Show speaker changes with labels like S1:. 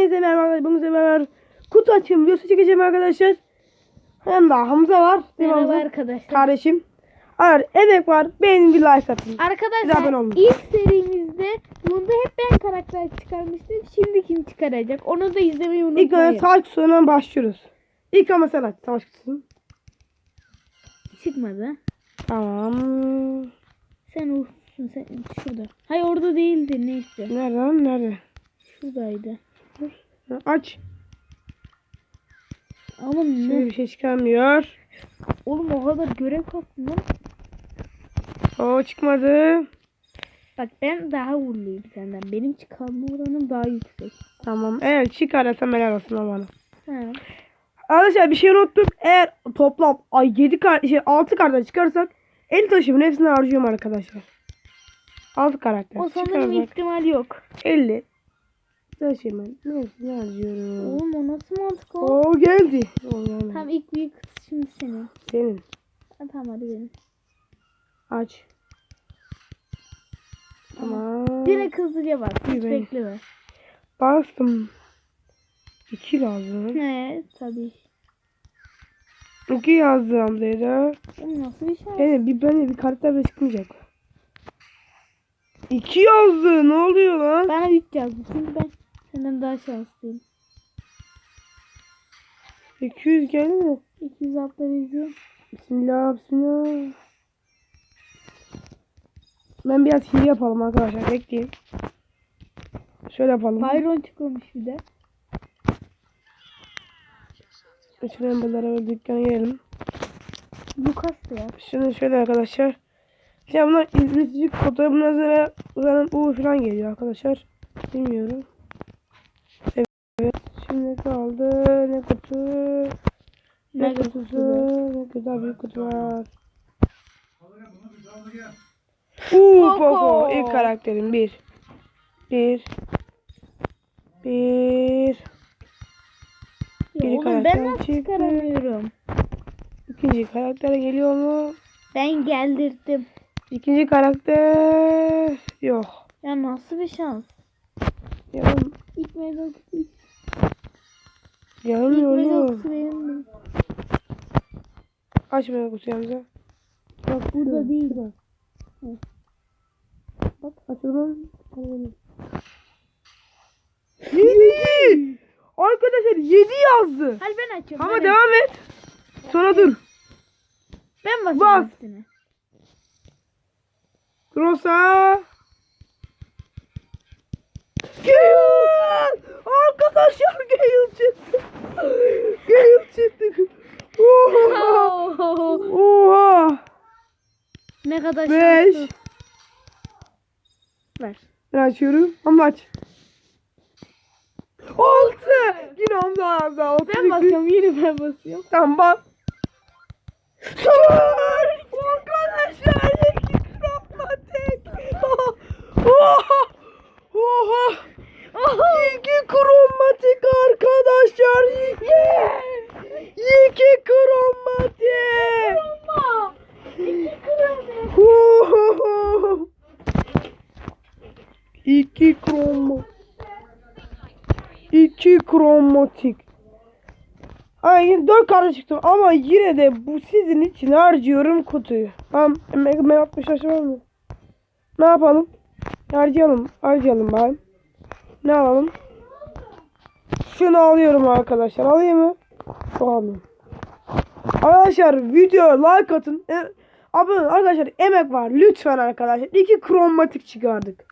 S1: Hepinize merhaba arkadaşlar. Beraber kutu açım videosu çekeceğim arkadaşlar. Yanında Hamza var.
S2: Merhaba
S1: Hamza?
S2: arkadaşlar.
S1: Kardeşim. Eğer emek var beğenin bir like atın.
S2: Arkadaşlar ilk serimizde bunda hep ben karakter çıkarmıştım. Şimdi kim çıkaracak? Onu da izlemeyi
S1: İlk
S2: unutmayın.
S1: önce savaş kutusundan başlıyoruz. İlk ama sen aç savaş kutusunu.
S2: Çıkmadı.
S1: Tamam.
S2: Sen olsun sen şurada. Hayır orada değildi neyse.
S1: Nereden? Nerede?
S2: Şuradaydı.
S1: Aç.
S2: Ama
S1: Şimdi
S2: ne?
S1: bir şey çıkarmıyor.
S2: Oğlum o kadar görev kastım lan.
S1: O çıkmadı.
S2: Bak ben daha uğurluyum senden. Benim çıkarma oranım daha yüksek.
S1: Tamam. Eğer çıkarırsam helal olsun bana.
S2: Ha.
S1: Arkadaşlar bir şey unuttuk. Eğer toplam ay 7 kart şey 6 karttan çıkarsak 50 taşımın hepsini harcıyorum arkadaşlar. 6 karakter.
S2: O sanırım ihtimal yok.
S1: 50 taşımın hepsini harcıyorum.
S2: Oğlum o nasıl mantık o?
S1: Oo geldi. Oo, geldi.
S2: Tamam ilk büyük kız şimdi senin.
S1: Senin.
S2: Ha, tamam hadi benim.
S1: Aç. Tamam.
S2: Direkt hızlıca bak. Hiç
S1: ben-
S2: bekleme.
S1: Bastım. 2 lazım.
S2: Evet tabii.
S1: 2 yazdım.
S2: Bu nasıl bir şey?
S1: Yani bir bende bir karakter bile çıkmayacak. 2 yazdı. Ne oluyor lan?
S2: Bana 3 yazdı çünkü ben senden daha şanslıyım.
S1: 200 geldi mi?
S2: 200 atları izliyorum.
S1: Bismillah, bismillah. Ben biraz hile yapalım arkadaşlar. Bekleyin. Şöyle yapalım.
S2: Byron çıkıyormuş bir de.
S1: Şöyle beraber dükkana girelim.
S2: Lucas ya.
S1: Şimdi şöyle arkadaşlar. Ya bunlar izletici kodu. Bunlar zaten U falan geliyor arkadaşlar. Bilmiyorum. Evet. Şimdi kaldı. Ne kutu? Ne,
S2: Ne
S1: kutusu?
S2: kutusu?
S1: Ne kadar büyük kutu var. Uuu
S2: Poco.
S1: İlk karakterim bir. Bir. Bir.
S2: ya
S1: Biri
S2: oğlum ben nasıl
S1: çıktı.
S2: çıkaramıyorum?
S1: İkinci karakter geliyor mu?
S2: Ben geldirdim.
S1: İkinci karakter yok.
S2: Ya nasıl bir şans?
S1: Ya
S2: İlk
S1: gelmiyor
S2: kutu benim.
S1: Aç mega kutuyu Hamza.
S2: Bak burada değil bak.
S1: Bak açalım. Yedi. Arkadaşlar yedi yazdı.
S2: Hadi ben açıyorum.
S1: Ama
S2: hadi.
S1: devam et. Sonra dur.
S2: Ben basayım
S1: Bas.
S2: üstüne.
S1: Rosa. Gale. Arkadaşlar Gale çıktı. Gale çıktı. Oha. Oha.
S2: Ne kadar
S1: Beş.
S2: şanssız. Ver.
S1: Ben açıyorum. Ama aç. Altı. Yine Hamza Hamza. Altı
S2: Ben
S1: çıktı.
S2: basıyorum yine ben basıyorum.
S1: Tamam bak. Sor! Arkadaşlar iki kromatik. Oha! Oha! İki kromatik arkadaşlar. İki. İki kromatik.
S2: Ama. İki kırıldı.
S1: Oho! İki kromo. İki kromatik. Ay dört kartı çıktı ama yine de bu sizin için harcıyorum kutuyu. Tamam. Mega 60 var mı? Ne yapalım? Harcayalım. Harcayalım bari. Ne alalım? Şunu alıyorum arkadaşlar. Alayım mı? Alayım. Arkadaşlar video like atın. E, abone arkadaşlar emek var. Lütfen arkadaşlar. İki kromatik çıkardık.